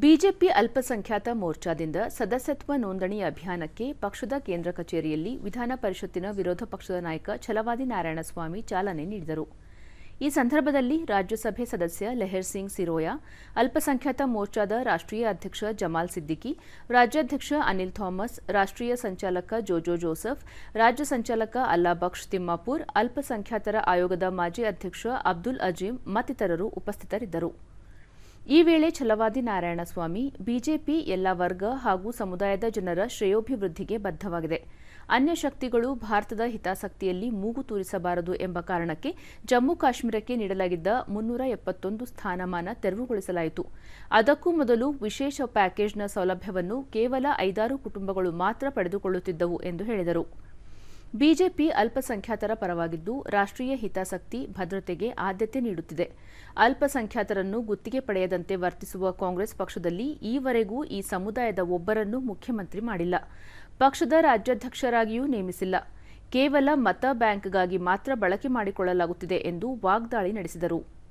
BJP ಅಲ್ಪಸಂಖ್ಯಾತ ಮೋರ್ಚಾದಿಂದ ಸದಸ್ಯತ್ವ ನೋಂದಣಿ ಅಭಿಯಾನಕ್ಕೆ ಪಕ್ಷದ ಕೇಂದ್ರ ಕಚೇರಿಯಲ್ಲಿ ವಿಧಾನ ಪರಿಷತ್ತಿನ ವಿರೋಧ ಪಕ್ಷದ ನಾಯಕ ಛಲವಾದಿ ನಾರಾಯಣಸ್ವಾಮಿ ಚಾಲನೆ ನೀಡಿದರು. ಈ ಸಂದರ್ಭದಲ್ಲಿ ರಾಜ್ಯಸಭೆ ಸದಸ್ಯ ಲೆಹರ್ ಸಿಂಗ್ ಸಿರೋಯಾ, ಅಲ್ಪಸಂಖ್ಯಾತ ಮೋರ್ಚಾದ ರಾಷ್ಟ್ರೀಯ ಅಧ್ಯಕ್ಷ ಜಮಾಲ್ ಸಿದ್ದಿಕಿ, ರಾಜ್ಯಾಧ್ಯಕ್ಷ ಅನಿಲ್ ಥಾಮಸ್, ರಾಷ್ಟ್ರೀಯ ಸಂಚಾಲಕ ಜೋಜೋ ಜೋಸೆಫ್, ರಾಜ್ಯ ಸಂಚಾಲಕ ಅಲ್ಲಾ ಬಕ್ಷ್ ತಿಮ್ಮಾಪುರ್, ಅಲ್ಪಸಂಖ್ಯಾತರ ಆಯೋಗದ ಮಾಜಿ ಅಧ್ಯಕ್ಷ ಅಬ್ದುಲ್ ಅಜೀಂ ಮತ್ತಿತರರು ಉಪಸ್ಥಿತರಿದ್ದರು. ಈ ವೇಳೆ ಛಲವಾದಿ ನಾರಾಯಣಸ್ವಾಮಿ, ಬಿಜೆಪಿ ಎಲ್ಲ ವರ್ಗ ಹಾಗೂ ಸಮುದಾಯದ ಜನರ ಶ್ರೇಯೋಭಿವೃದ್ಧಿಗೆ ಬದ್ಧವಾಗಿದೆ. ಅನ್ಯ ಶಕ್ತಿಗಳು ಭಾರತದ ಹಿತಾಸಕ್ತಿಯಲ್ಲಿ ಮೂಗು ತೂರಿಸಬಾರದು ಎಂಬ ಕಾರಣಕ್ಕೆ ಜಮ್ಮು ಕಾಶ್ಮೀರಕ್ಕೆ ನೀಡಲಾಗಿದ್ದ ಮುನ್ನೂರ ಎಪ್ಪತ್ತೊಂದು ಸ್ಥಾನಮಾನ ತೆರವುಗೊಳಿಸಲಾಯಿತು. ಅದಕ್ಕೂ ಮೊದಲು ವಿಶೇಷ ಪ್ಯಾಕೇಜ್ನ ಸೌಲಭ್ಯವನ್ನು ಕೇವಲ ಐದಾರು ಕುಟುಂಬಗಳು ಮಾತ್ರ ಪಡೆದುಕೊಳ್ಳುತ್ತಿದ್ದವು ಎಂದು ಹೇಳಿದರು. ಬಿಜೆಪಿ ಅಲ್ಪಸಂಖ್ಯಾತರ ಪರವಾಗಿದ್ದು, ರಾಷ್ಟ್ರೀಯ ಹಿತಾಸಕ್ತಿ ಭದ್ರತೆಗೆ ಆದ್ಯತೆ ನೀಡುತ್ತಿದೆ. ಅಲ್ಪಸಂಖ್ಯಾತರನ್ನು ಗುತ್ತಿಗೆ ಪಡೆಯದಂತೆ ವರ್ತಿಸುವ ಕಾಂಗ್ರೆಸ್ ಪಕ್ಷದಲ್ಲಿ ಈವರೆಗೂ ಈ ಸಮುದಾಯದ ಒಬ್ಬರನ್ನೂ ಮುಖ್ಯಮಂತ್ರಿ ಮಾಡಿಲ್ಲ. ಪಕ್ಷದ ರಾಜ್ಯಾಧ್ಯಕ್ಷರಾಗಿಯೂ ನೇಮಿಸಿಲ್ಲ. ಕೇವಲ ಮತ ಬ್ಯಾಂಕ್ಗಾಗಿ ಮಾತ್ರ ಬಳಕೆ ಮಾಡಿಕೊಳ್ಳಲಾಗುತ್ತಿದೆ ಎಂದು ವಾಗ್ದಾಳಿ ನಡೆಸಿದರು.